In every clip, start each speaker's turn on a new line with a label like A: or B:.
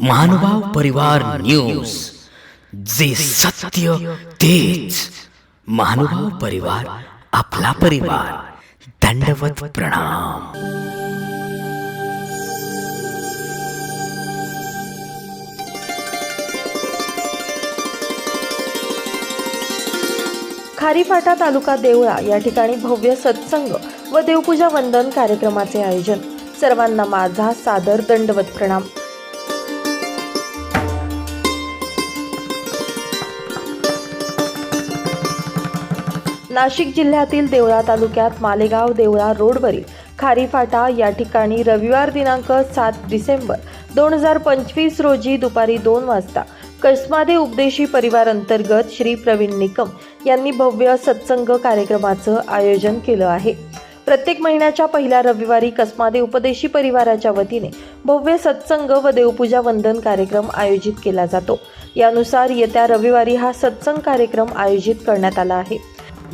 A: महानुभाव परिवार न्यूज जे सत्य तेच. महानुभाव परिवार आपला परिवार. दंडवत प्रणाम.
B: खारीफाटा तालुका देवळा या ठिकाणी भव्य सत्संग व देवपूजा वंदन कार्यक्रमाचे आयोजन. सर्वांना माझा सादर दंडवत प्रणाम. नाशिक जिल्ह्यातील देवळा तालुक्यात मालेगाव देवळा रोडवरील खारीफाटा या ठिकाणी रविवार दिनांक सात डिसेंबर दोन हजार पंचवीस रोजी दुपारी दोन वाजता कसमादे उपदेशी परिवार अंतर्गत श्री प्रवीण निकम यांनी भव्य सत्संग कार्यक्रमाचं आयोजन केलं आहे. प्रत्येक महिन्याच्या पहिल्या रविवारी कसमादे उपदेशी परिवाराच्या वतीने भव्य सत्संग व देवपूजा वंदन कार्यक्रम आयोजित केला जातो. यानुसार येत्या रविवारी हा सत्संग कार्यक्रम आयोजित करण्यात आला आहे.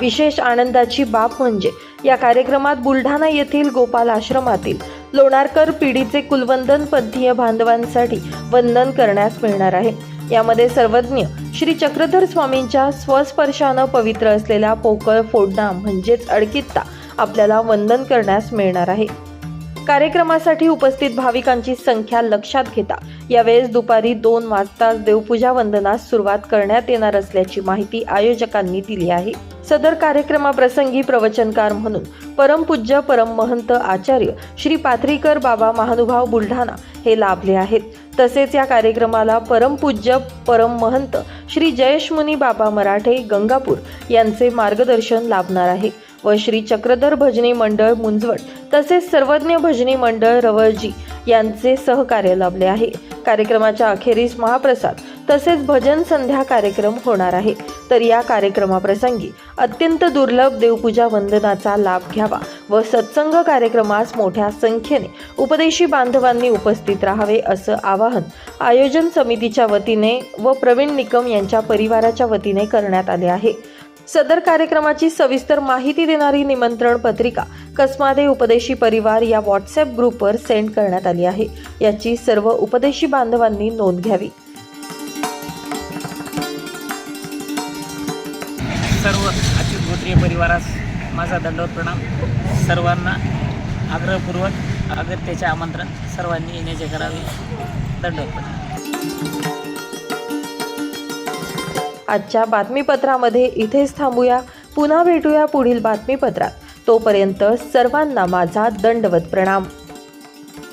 B: विशेष आनंदाची बाब म्हणजे या कार्यक्रमात बुलढाणा येथील गोपाल आश्रमातील लोणारकर पिढीचे कुलवंदन पंथीय बांधवांसाठी वंदन करण्यास मिळणार आहे. यामध्ये सर्वज्ञ श्री चक्रधर स्वामींच्या स्वस्पर्शानं पवित्र असलेला पोकळ फोडणा म्हणजेच अडकित्ता आपल्याला वंदन करण्यास मिळणार आहे. कार्यक्रमासाठी उपस्थित भाविकांची संख्या लक्षात घेता यावेळेस दुपारी दोन वाजताच देवपूजा वंदनास सुरुवात करण्यात येणार असल्याची माहिती आयोजकांनी दिली आहे. सदर कार्यक्रमाप्रसंगी प्रवचनकार म्हणून परमपूज्य परम महंत आचार्य श्री पाथरीकर बाबा महानुभाव बुलढाणा हे लाभले आहेत. तसेच या कार्यक्रमाला परमपूज्य परम महंत श्री जयेशमुनी बाबा मराठे गंगापूर यांचे मार्गदर्शन लाभणार आहे व श्री चक्रधर भजनी मंडळ मुंजवड तसेच सर्वज्ञ भजनी मंडळ रवळजी यांचे सहकार्य लाभले आहे. कार्यक्रमाच्या अखेरीस महाप्रसाद तसेच भजन संध्या कार्यक्रम होणार आहे. तर या कार्यक्रमाप्रसंगी अत्यंत दुर्लभ देवपूजा वंदनाचा लाभ घ्यावा व सत्संग कार्यक्रमास मोठ्या संख्येने उपदेशी बांधवांनी उपस्थित राहावे असं आवाहन आयोजन समितीच्या वतीने व प्रवीण निकम यांच्या परिवाराच्या वतीने करण्यात आले आहे. सदर कार्यक्रमाची सविस्तर माहिती देणारी निमंत्रण पत्रिका कसमादे उपदेशी परिवार या व्हॉट्सअप ग्रुपवर सेंड करण्यात आली आहे. याची सर्व उपदेशी बांधवांनी नोंद घ्यावी.
C: सर्व अच्युत गोत्रीय परिवारास माझा दंडवत प्रणाम. सर्वांना आग्रहपूर्वक अगत्याचे आमंत्रण. सर्वांनी येण्याचे करावे. दंडवत प्रणाम.
B: आजच्या बातमीपत्रामध्ये इथेच थांबूया. पुन्हा भेटूया पुढील बातमीपत्रात. तोपर्यंत सर्वांना माझा दंडवत प्रणाम.